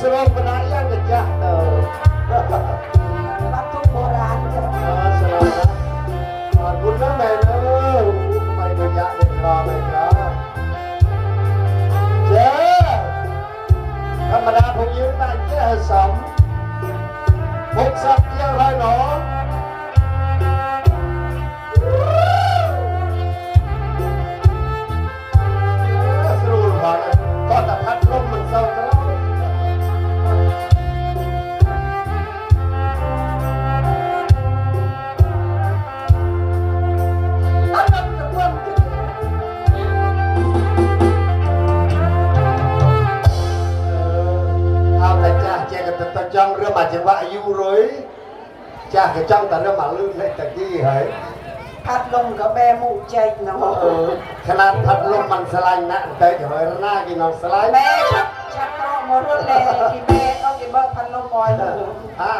surat penaya kejah tau Waktu koran Selamat Aku kan main Main banyak di kelam Cek ธรรมดาผมยืมตังค์แค่สองหกสัป จะงว่าอายุร้อยจ้าก็จ้องแต่เรื่ะหมาลื่นเลยแต่ที่เหยพัดลมก็แม่มูใจเนาะขนาดพัดลมมันสลายนะแต่เหยหน้ากินนองสลายแม่ชักชักต้องมดเลยที่แม่ต้องกินเบอร์พัดลมบอยเลยอ่า